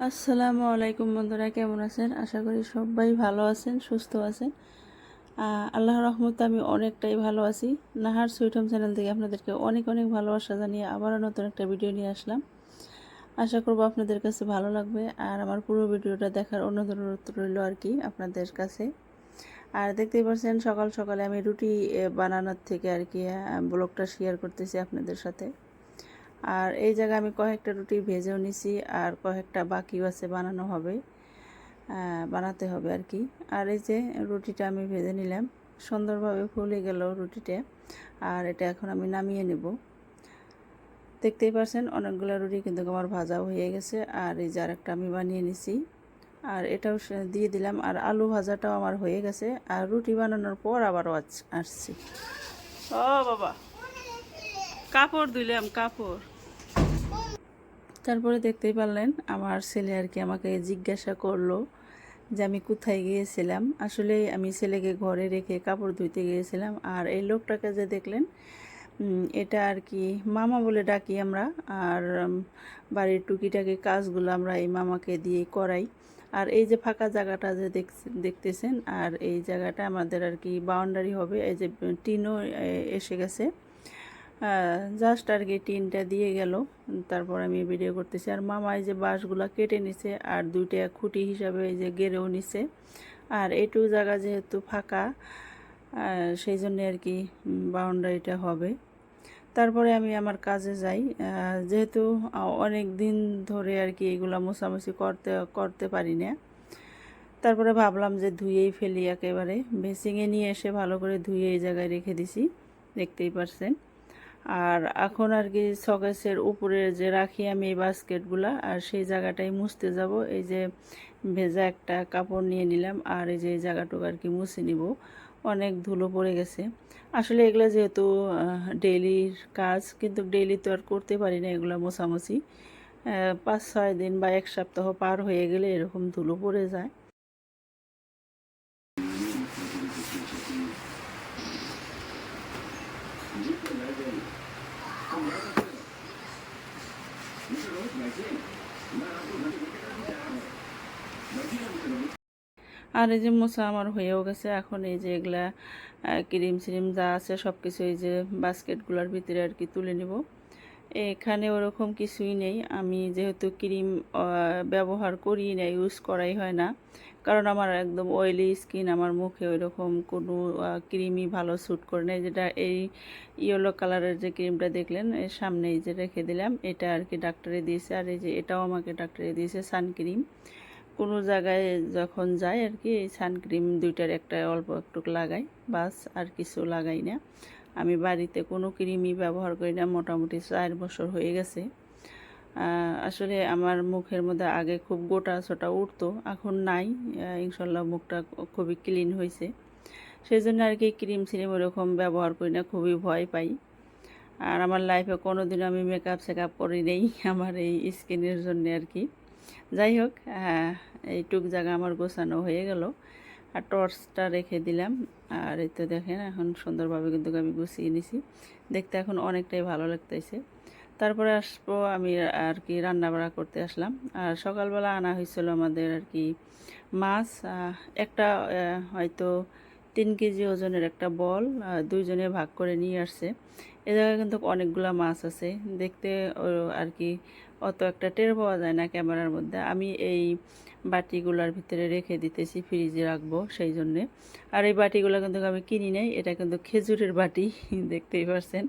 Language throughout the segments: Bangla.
আসসালামু আলাইকুম বন্ধুরা কেমন আছেন? আশা করি সবাই ভালো আছেন সুস্থ আছেন। আহ, আল্লাহর রহমতে আমি অনেকটাই ভালো আছি। নাহার সুইট হোম চ্যানেল থেকে আপনাদেরকে অনেক অনেক ভালোবাসা জানিয়ে আবারও নতুন একটা ভিডিও নিয়ে আসলাম। আশা করব আপনাদের কাছে ভালো লাগবে আর আমার পুরো ভিডিওটা দেখার অন্য অনুরোধ রইল আর কি আপনাদের কাছে। আর দেখতেই পাচ্ছেন সকাল সকালে আমি রুটি বানানোর থেকে আর কি ব্লগটা শেয়ার করতেছি আপনাদের সাথে। আর এই জায়গায় আমি কয়েকটা রুটি ভেজেও নিছি আর কয়েকটা বাকিও আছে বানানো হবে বানাতে হবে আর কি। আর এই যে রুটিটা আমি ভেজে নিলাম, সুন্দরভাবে ফুলে গেল রুটিটা আর এটা এখন আমি নামিয়ে নেব। দেখতেই পাচ্ছেন অনেকগুলো রুটি কিন্তু আমার ভাজাও হয়ে গেছে আর এই যে আরেকটা আমি বানিয়ে নিছি। আর এটাও দিয়ে দিলাম আর আলু ভাজাটাও আমার হয়ে গেছে আর রুটি বানানোর পর আবারও আস- আসছি। ও বাবা, কাপড় দিলাম, কাপড়। তারপরে দেখতেই পারলেন আমার ছেলে আর কি আমাকে জিজ্ঞাসা করল যে আমি কোথায় গিয়েছিলাম। আসলে আমি ছেলেকে ঘরে রেখে কাপড় ধুইতে গিয়েছিলাম আর এই লোকটাকে যে দেখলেন এটা আর কি মামা বলে ডাকি আমরা আর বাড়ির টুকিটাকি কাজগুলো আমরা এই মামাকে দিয়ে করাই। আর এই যে ফাঁকা জায়গাটা যে দেখতেছেন আর এই জায়গাটা আমাদের আর কি বাউন্ডারি হবে। এই যে টিনও এসে গেছে। জাস্ট আর কি টিনটা দিয়ে গেল। তারপর আমি ভিডিও করতেছি। আর মামা এই যে বাঁশগুলো কেটে নিছে আর দুইটা খুঁটি হিসাবে এই যে গেড়েও নিছে। আর এইটুকু জায়গা যেহেতু ফাঁকা সেই জন্য আর কি বাউন্ডারিটা হবে। তারপরে আমি আমার কাজে যাই। যেহেতু অনেক দিন ধরে আর কি এগুলো মোছামুছি করতে করতে পারি না। তারপরে ভাবলাম যে ধুয়েই ফেলি একেবারে। বেসিংয়ে নিয়ে এসে ভালো করে ধুয়ে এই জায়গায় রেখে দিছি। দেখতেই পারছেন। আর এখন আর কি শকেসের উপরে যে রাখি আমি এই বাস্কেটগুলা, আর সেই জায়গাটাই মুছতে যাব। এই যে ভেজা একটা কাপড় নিয়ে নিলাম, আর এই যে এই জায়গাটুকু আর কি মুছে নিব। অনেক ধুলো পড়ে গেছে। আসলে এগুলো যেহেতু ডেইলির কাজ, কিন্তু ডেইলি তো আর করতে পারি না এগুলো মোছামুছি। পাঁচ ছয় দিন বা এক সপ্তাহ পার হয়ে গেলে এরকম ধুলো পড়ে যায়। আর এই যে মোছা আমার হয়েও গেছে। এখন এই যে এগুলা ক্রিম সিরিম যা আছে সব কিছু এই যে বাস্কেটগুলোর ভিতরে আর কি তুলে নিব। এখানে ওরকম কিছুই নেই। আমি যেহেতু ক্রিম ব্যবহার করি না, ইউজ করাই হয় না। কারণ আমার একদম অয়েলি স্কিন আমার মুখে ওইরকম কোনো ক্রিমই ভালো স্যুট করে না। যেটা, এই ইয়েলো কালারের যে ক্রিমটা দেখলেন, এর সামনে এই যে রেখে দিলাম, এটা আর কি ডাক্তারে দিয়েছে। আর এই যে এটাও আমাকে ডাক্তারে দিয়েছে সানক্রিম কোনো জায়গায় যখন যাই আর কি সানক্রিম দুইটার একটা অল্প একটু লাগাই, বাস আর কিছু লাগাই না। আমি বাড়িতে কোনো ক্রিমই ব্যবহার করি না, মোটামুটি চার বছর হয়ে গেছে। আসলে আমার মুখের মধ্যে আগে খুব গোটা ছোটা উঠতো, এখন নাই ইনশাল্লাহ মুখটা খুবই ক্লিন হয়েছে। সেই জন্য আর কি ক্রিম সিরিম ওরকম ব্যবহার করি না, খুবই ভয় পাই। আর আমার লাইফে কোনো দিন আমি মেকআপ সেকআপ করি নেই, আমার এই স্কিনের জন্য আর কি যাই হোক আহ, এইটুক জায়গা আমার গোছানো হয়ে গেল। আর টর্চটা রেখে দিলাম। আর এই তো দেখেন এখন সুন্দরভাবে কিন্তু আমি গুছিয়ে নিছি। দেখতে এখন অনেকটাই ভালো লাগতেছে। তারপরে আসব আমি আর কি রান্না বাড়া করতে আসলাম। আর সকালবেলা আনা হয়েছিল আমাদের আর কি মাছ। একটা হয়তো তিন কেজি ওজনের একটা বল দুইজনে ভাগ করে নিয়ে আসছে। এ জায়গায় কিন্তু অনেকগুলা মাছ আছে। দেখতে আর কি অত একটা টের পাওয়া যায় না ক্যামেরার মধ্যে। আমি এই বাটিগুলোর ভিতরে রেখে দিতেছি, ফ্রিজে রাখব সেই জন্যে। আর এই বাটিগুলো কিন্তু আমি কিনি নাই, এটা কিন্তু খেজুরের বাটি, দেখতেই পারছেন।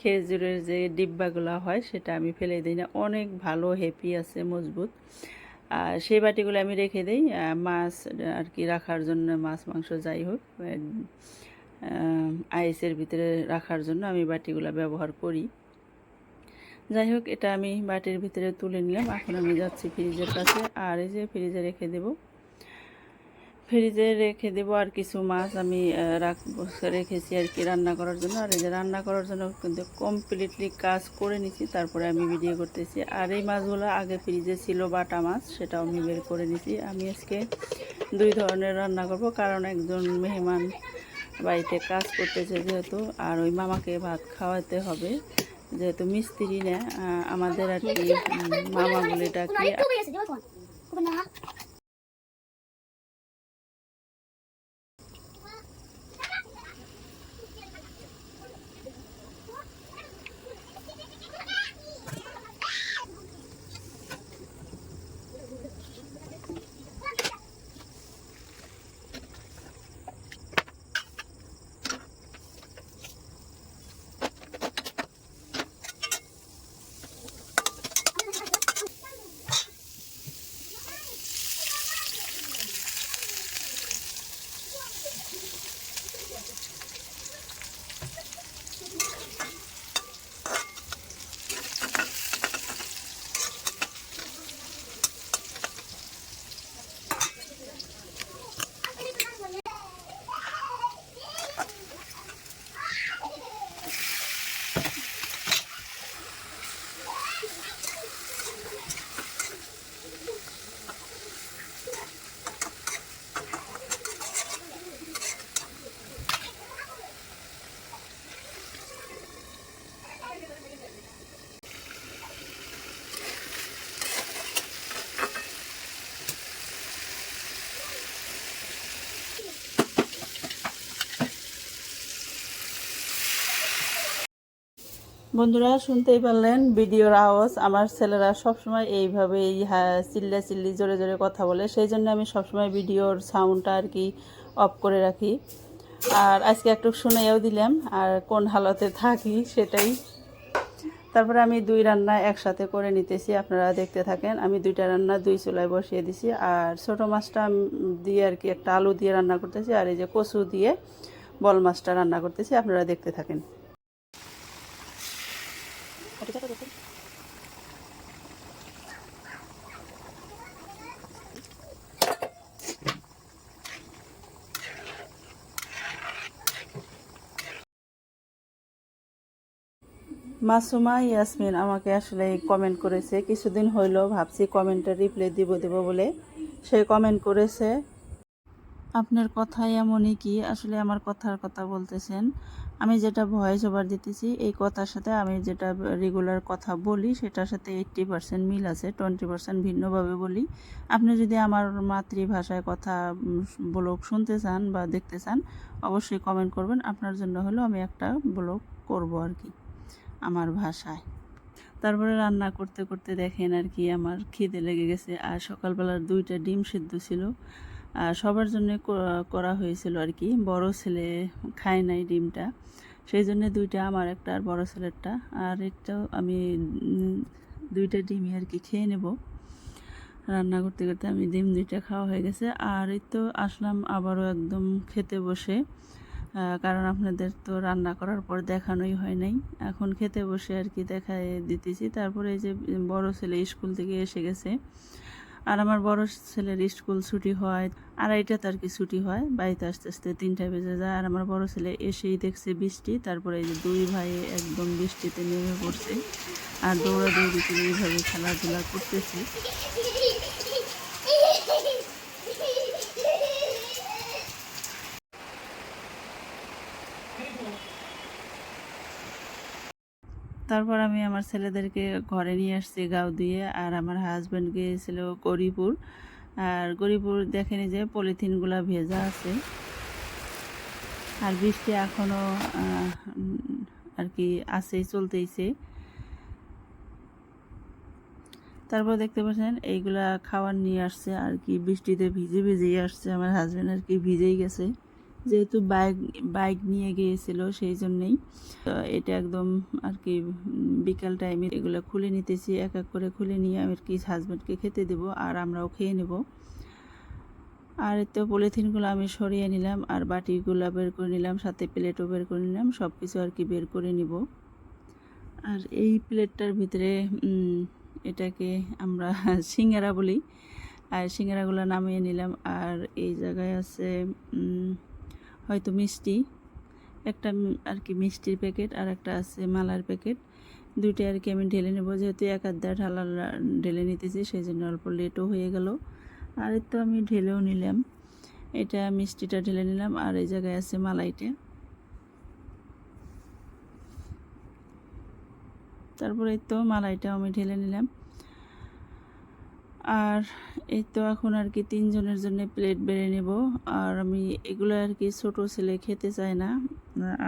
খেজুরের যে ডিব্বাগুলো হয় সেটা আমি ফেলে দিই না, অনেক ভালো হেপি আছে, মজবুত। আর সেই বাটিগুলো আমি রেখে দিই মাছ আর কি রাখার জন্য, মাছ, মাংস যাই হোক আইসের ভিতরে রাখার জন্য আমি বাটিগুলো ব্যবহার করি। যাই হোক, এটা আমি বাটির ভিতরে তুলে নিলাম। এখন আমি যাচ্ছি ফ্রিজের কাছে। আর এই যে ফ্রিজে রেখে দেব। ফ্রিজে রেখে দেব আর কিছু মাছ আমি রাখ, রেখেছি আর কি রান্না করার জন্য। আর এই যে রান্না করার জন্য কিন্তু কমপ্লিটলি কাজ করে নিছি। তারপরে আমি ভিডিও করতেছি। আর এই মাছগুলো আগে ফ্রিজে ছিল বাটা মাছ, সেটাও আমি বের করে নিছি। আমি আজকে দুই ধরনের রান্না করব। কারণ একজন মেহমান বাড়িতে কাজ করতেছে যেহেতু, আর ওই মামাকে ভাত খাওয়াতে হবে। যেহেতু মিস্ত্রি না আমাদের আর কি উম, মামা বলে বন্ধুরা, শুনতেই পারলেন, ভিডিওর আওয়াজ। আমার ছেলেরা সবসময় এইভাবেই হ্যাঁ চিল্লা চিল্লি, জোরে জোরে কথা বলে। সেই জন্য আমি সবসময় ভিডিওর সাউন্ডটা আর কি অফ করে রাখি। আর আজকে একটু শুনেও দিলাম, আর কোন হালতে থাকি সেটাই। তারপরে আমি দুই রান্না একসাথে করে নিতেছি, আপনারা দেখতে থাকেন। আমি দুইটা রান্না দুই চুলায় বসিয়ে দিছি। আর ছোটো মাছটা দিয়ে আর কি একটা আলু দিয়ে রান্না করতেছি, আর এই যে কচু দিয়ে বল মাছটা রান্না করতেছি, আপনারা দেখতে থাকেন। মাসুমা ইয়াসমিন আমাকে আসলে কমেন্ট করেছে, কিছুদিন হইল ভাবছি কমেন্টে রিপ্লাই দিব, দেব বলে। সে কমেন্ট করেছে, আপনার কথা এমনই কি? আসলে আমার কথার কথা বলতেছেন। আমি যেটা ভয়েস ওভার দিতেছি, এই কথার সাথে আমি যেটা রেগুলার কথা বলি, সেটার সাথে এইট্টি পার্সেন্ট মিল আছে টোয়েন্টি পার্সেন্ট ভিন্নভাবে বলি। আপনি যদি আমার মাতৃভাষায় কথা ব্লগ শুনতে চান বা দেখতে চান, অবশ্যই কমেন্ট করবেন। আপনার জন্য হলো আমি একটা ব্লগ করব আর কি। আমার ভাষায়। তারপরে রান্না করতে করতে দেখেন আর কি আমার খিদে লেগে গেছে। আর সকালবেলার দুইটা ডিম সিদ্ধ ছিল। আর সবার জন্য করা হয়েছিল আর কি। বড় ছেলে খায় নাই ডিমটা। সেই জন্য দুইটা আমার একটা আর বড় ছেলেরটা। আর একটাও আমি দুইটা ডিমই আর কি খেয়ে নেব। রান্না করতে করতে আমি ডিম দুইটা খাওয়া হয়ে গেছে। আর এই তো আসলাম আবারও একদম খেতে বসে। কারণ আপনাদের তো রান্না করার পর দেখানোই হয় নাই। এখন খেতে বসে আর কি দেখায় দিতেছি। তারপরে এই যে বড় ছেলে স্কুল থেকে এসে গেছে। আর আমার বড় ছেলের স্কুল ছুটি হয়, আড়াইটাতে আর কি ছুটি হয়, বাড়িতে আস্তে আস্তে তিনটা বেজে যায়। আর আমার বড় ছেলে এসেই দেখছে বৃষ্টি, তারপরে এই যে দুই ভাই একদম বৃষ্টিতে নেমে পড়ছে। আর দৌড়াদৌড়ি করে এইভাবে খেলাধুলা করতেছে। তারপর আমি আমার ছেলেদেরকে ঘরে নিয়ে আসছি গাও দিয়ে, আর আমার হাজব্যান্ড গিয়েছিল গরিপুর আর গরিপুর দেখেনি যে পলিথিনগুলা ভেজা আছে। আর বৃষ্টি এখনও আর কি আছেই, চলতেইছে। তারপর দেখতে পাচ্ছেন, এইগুলা খাবার নিয়ে আসছে, আর কি বৃষ্টিতে ভিজে ভিজেই আসছে। আমার হাজব্যান্ড আর কি ভিজেই গেছে। যেহেতু বাইক বাইক নিয়ে গিয়েছিল সেই জন্যেই এটা একদম আর কি বিকাল টাইমে এগুলো খুলে নিতেছি, এক এক করে খুলে নিয়ে আর কি হাজব্যান্ডকে খেতে দেব আর আমরাও খেয়ে নেব। আর তো পলিথিনগুলো আমি সরিয়ে নিলাম আর বাটিগুলো বের করে নিলাম, সাথে প্লেটও বের করে নিলাম সব কিছু আর কি বের করে নিব। আর এই প্লেটটার ভিতরে এটাকে আমরা সিঙ্গারা বলি, আর সিঙ্গারাগুলো নামিয়ে নিলাম আর এই জায়গায় আছে হয়তো মিষ্টি, একটা আর কি মিষ্টির প্যাকেট আর একটা আছে মালার প্যাকেট। দুইটা আর কি আমি ঢেলে নেব, যেহেতু এক আধ ঢালা ঢেলে নিতেছি সেই জন্য অল্প লেটও হয়ে গেল। আর তো আমি ঢেলেও নিলাম। এটা মিষ্টিটা ঢেলে নিলাম আর এই জায়গায় আছে মালাইটা। তারপরে তো মালাইটাও আমি ঢেলে নিলাম। আর এই তো এখন আর কি তিনজনের জন্য প্লেট বেড়ে নেব। আর আমি এগুলো আর কি ছোট ছেলে খেতে চায় না।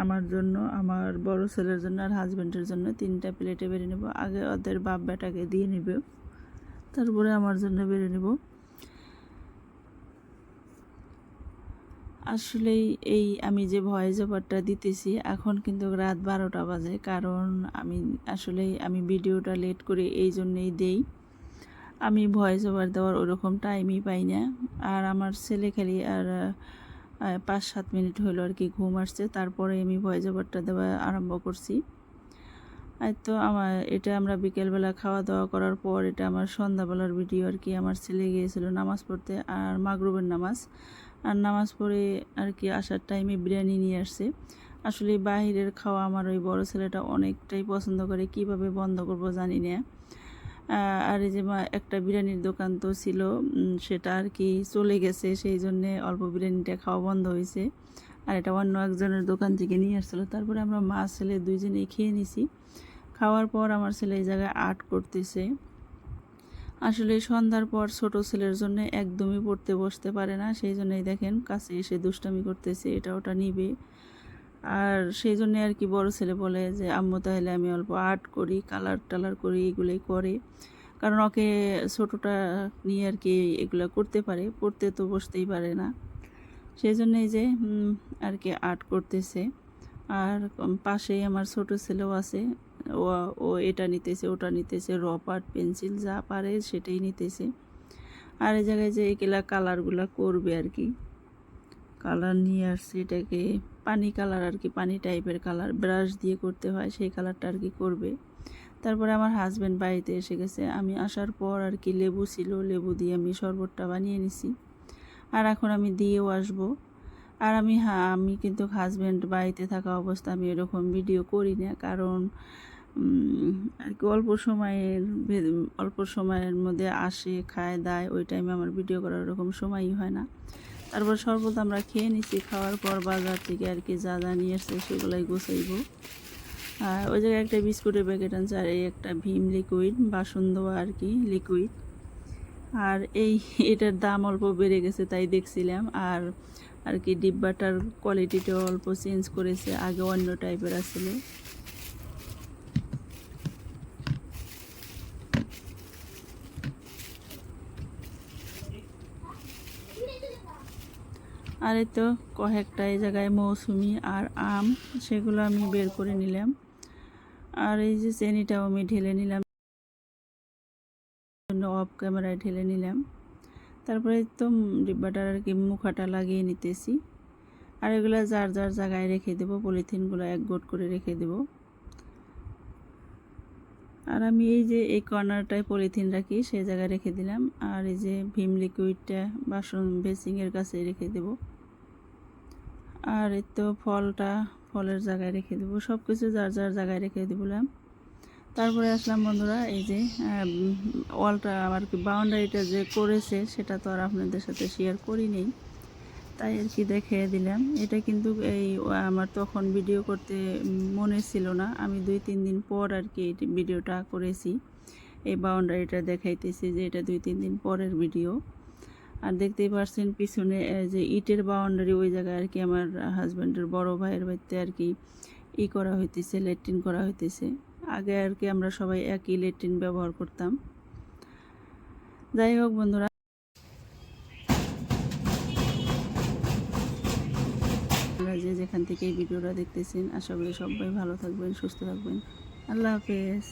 আমার জন্য, আমার বড় ছেলের জন্য আর হাজব্যান্ডের জন্য তিনটা প্লেটে বেড়ে নেব। আগে ওদের বাপ বেটাকে দিয়ে নেবে, তারপরে আমার জন্য বেড়ে নেব। আসলেই এই আমি যে ভয়েস ওভারটা দিতেছি, এখন কিন্তু রাত বারোটা বাজে। কারণ আমি আসলেই, আমি ভিডিওটা লেট করে এই জন্যেই দেই। আমি ভয়েস ওভার দেওয়ার ওরকম টাইমই পাই না। আর আমার ছেলে খালি আর পাঁচ সাত মিনিট হলো আর কি ঘুম আসছে। তারপরে আমি ভয়েস ওভারটা দেওয়া আরম্ভ করছি। তো আমার, এটা আমরা বিকেলবেলা খাওয়া দাওয়া করার পর এটা আমার সন্ধ্যাবেলার ভিডিও আর কি। আমার ছেলে গিয়েছিল নামাজ পড়তে আর মাগরুবের নামাজ। আর নামাজ পড়ে আর কি আসার টাইমে বিরিয়ানি নিয়ে আসছে। আসলে বাহিরের খাওয়া আমার ওই বড় ছেলেটা অনেকটাই পছন্দ করে। কীভাবে বন্ধ করব জানি না। আর এই যে একটা বিরিয়ানির দোকান তো ছিল সেটা আর কি চলে গেছে, সেই জন্যে অল্প বিরিয়ানিটা খাওয়া বন্ধ হয়েছে। আর এটা অন্য একজনের দোকান থেকে নিয়ে আসছিল। তারপরে আমরা মা, ছেলে দুইজনেই খেয়ে নিছি। খাওয়ার পর আমার ছেলে এই জায়গায় আর্ট করতেছে। আসলে সন্ধ্যার পর ছোট ছেলের জন্য একদমই পড়তে বসতে পারে না, সেই জন্যই দেখেন কাছে এসে দুষ্টামি করতেছে, এটা ওটা নিবে। আর সেই জন্যে আর কি বড় ছেলে বলে যে, আম্মু, তাহলে আমি অল্প আর্ট করি, কালার টালার করি, এগুলোই করে। কারণ ওকে ছোটোটা নিয়ে আর কি এগুলো করতে পারে, পড়তে তো বসতেই পারে না। সেই জন্যই যে আর কি আর্ট করতেছে। আর পাশেই আমার ছোট ছেলেও আছে। ও ও এটা নিতেছে, ওটা নিতেছে রবার পেন্সিল যা পারে সেটাই নিতেছে। আর এই জায়গায় যে এগুলা কালারগুলো করবে আর কি। কালার নিয়ে আসছে এটাকে। পানি কালার আর কি, পানি টাইপের কালার ব্রাশ দিয়ে করতে হয়, সেই কালারটা আর কি করবে। তারপরে আমার হাজব্যান্ড বাড়িতে এসে গেছে, আমি আসার পর আর কি লেবু ছিল, লেবু দিয়ে আমি শরবতটা বানিয়ে নিছি। আর এখন আমি দিয়েও আসব। আর আমি হ্যাঁ আমি কিন্তু হাজব্যান্ড বাড়িতে থাকা অবস্থা আমি এরকম ভিডিও করি না, কারণ আর কি অল্প সময়ের অল্প সময়ের মধ্যে আসে, খায়, দায়, ওই টাইমে আমার ভিডিও করার ওরকম সময়ই হয় না। তারপর শরবত আমরা খেয়ে নিচ্ছি খাওয়ার পর বাজার থেকে আর কি যা যা নিয়ে এসছে সেগুলাই গোছাইব। আর ওই জায়গায় একটা বিস্কুটের প্যাকেট আনছে আর এই একটা ভীম লিকুইড বাসন দেওয়া আর কি লিকুইড আর এই এটার দাম অল্প বেড়ে গেছে তাই দেখছিলাম। আর আর কি ডিব্বাটার কোয়ালিটিটাও অল্প চেঞ্জ করেছে, আগে অন্য টাইপের আসলে আর এই তো কয়েকটা এই জায়গায় মৌসুমি আর আম, সেগুলো আমি বের করে নিলাম। আর এই যে চেনিটাও আমি ঢেলে নিলাম। অফ ক্যামেরায় ঢেলে নিলাম। তারপরে তো ডিব্বাটার আর কি মুখাটা লাগিয়ে নিতেছি। আর এগুলো যার যার জায়গায় রেখে দেবো, পলিথিনগুলো এক গোট করে রেখে দেব। আর আমি এই যে এই কর্নারটায় পলিথিন রাখি, সেই জায়গায় রেখে দিলাম। আর এই যে ভীম লিকুইডটা বাসন বেসিংয়ের কাছে রেখে দেব। আর এই তো ফলটা ফলের জায়গায় রেখে দেবো। সব কিছু যার যার জায়গায় রেখে দিবলাম তারপরে আসলাম বন্ধুরা, এই যে ওয়ালটা আমার কি বাউন্ডারিটা যে করেছে, সেটা তো আর আপনাদের সাথে শেয়ার করি নেই। তাই আর কি দেখে দিলাম। এটা কিন্তু এই, আমার তখন ভিডিও করতে মনে ছিল না। আমি দুই, তিন দিন পর আর কি ভিডিওটা করেছি। এই বাউন্ডারিটা দেখাইতেছি যে এটা দুই, তিন দিন পরের ভিডিও আর দেখতেই পারছেন পিছনে যে ইটের বাউন্ডারি ওই জায়গায় আর কি আমার হাজব্যান্ডের বড় ভাইয়ের বাড়িতে আর কি ই করা হইতেছে লেট্রিন করা হইতেছে। আগে আর কি আমরা সবাই একই লেট্রিন ব্যবহার করতাম। যাই হোক বন্ধুরা। যে যেখান থেকে এই ভিডিওটা দেখতেছেন, আশা করি সবাই ভালো থাকবেন, সুস্থ থাকবেন। আল্লাহ হাফেজ।